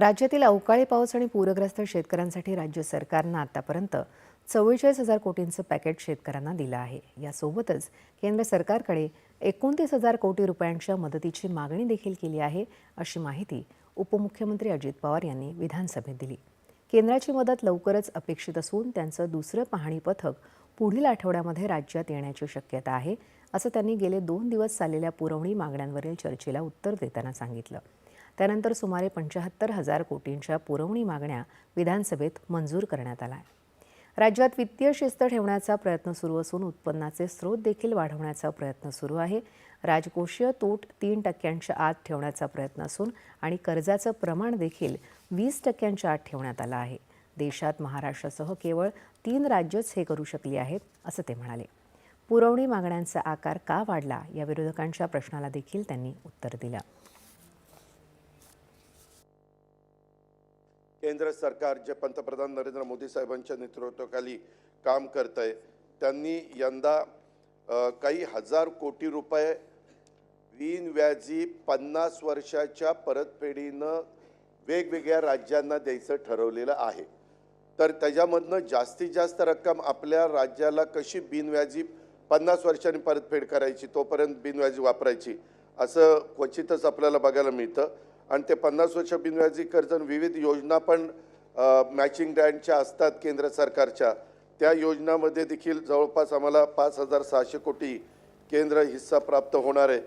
राज्यातील अवकाळी पाऊस आणि पूरग्रस्त शेतकऱ्यांसाठी राज्य सरकारनं आतापर्यंत चव्वेचाळीस हजार कोटींचं पॅकेट शेतकऱ्यांना दिलं आहे. यासोबतच केंद्र सरकारकडे एकोणतीस हजार कोटी रुपयांच्या मदतीची मागणी देखील केली आहे अशी माहिती उपमुख्यमंत्री अजित पवार यांनी विधानसभेत दिली. केंद्राची मदत लवकरच अपेक्षित असून त्यांचं दुसरं पाहणी पथक पुढील आठवड्यामध्ये राज्यात येण्याची शक्यता आहे असं त्यांनी गेले दोन दिवस चाललेल्या पुरवणी मागण्यांवरील चर्चेला उत्तर देताना सांगितलं. त्यानंतर सुमारे पंच्याहत्तर हजार कोटींच्या पुरवणी मागण्या विधानसभेत मंजूर करण्यात आल्या. राज्यात वित्तीय शिस्त ठेवण्याचा प्रयत्न सुरू असून उत्पन्नाचे स्रोत देखील वाढवण्याचा प्रयत्न सुरू आहे. राजकोषीय तूट तीन टक्क्यांच्या आत ठेवण्याचा प्रयत्न असून आणि कर्जाचं प्रमाण देखील वीस टक्क्यांच्या आत ठेवण्यात आलं आहे. देशात महाराष्ट्रासह केवळ तीन राज्यच हे करू शकली आहेत असं ते म्हणाले. पुरवणी मागण्यांचा आकार का वाढला या विरोधकांच्या प्रश्नाला देखील त्यांनी उत्तर दिलं. केंद्र सरकार जे पंतप्रधान नरेंद्र मोदी साहेबांच्या नेतृत्वाखाली काम करत आहे त्यांनी यंदा काही हजार कोटी रुपये बिनव्याजी पन्नास वर्षाच्या परतफेडीनं वेगवेगळ्या राज्यांना द्यायचं ठरवलेलं आहे. तर त्याच्यामधनं जास्तीत जास्त रक्कम आपल्या राज्याला कशी बिनव्याजी पन्नास वर्षांनी परतफेड करायची तोपर्यंत बिनव्याजी वापरायची असं क्वचितच आपल्याला बघायला मिळतं. आणि ते पन्नास वर्ष बिनव्याजी कर्ज आणि विविध योजना पण मॅचिंग ग्रँडच्या असतात केंद्र सरकारच्या. त्या योजनामध्ये देखील जवळपास आम्हाला पाच हजार सहाशे कोटी केंद्र हिस्सा प्राप्त होणार आहे.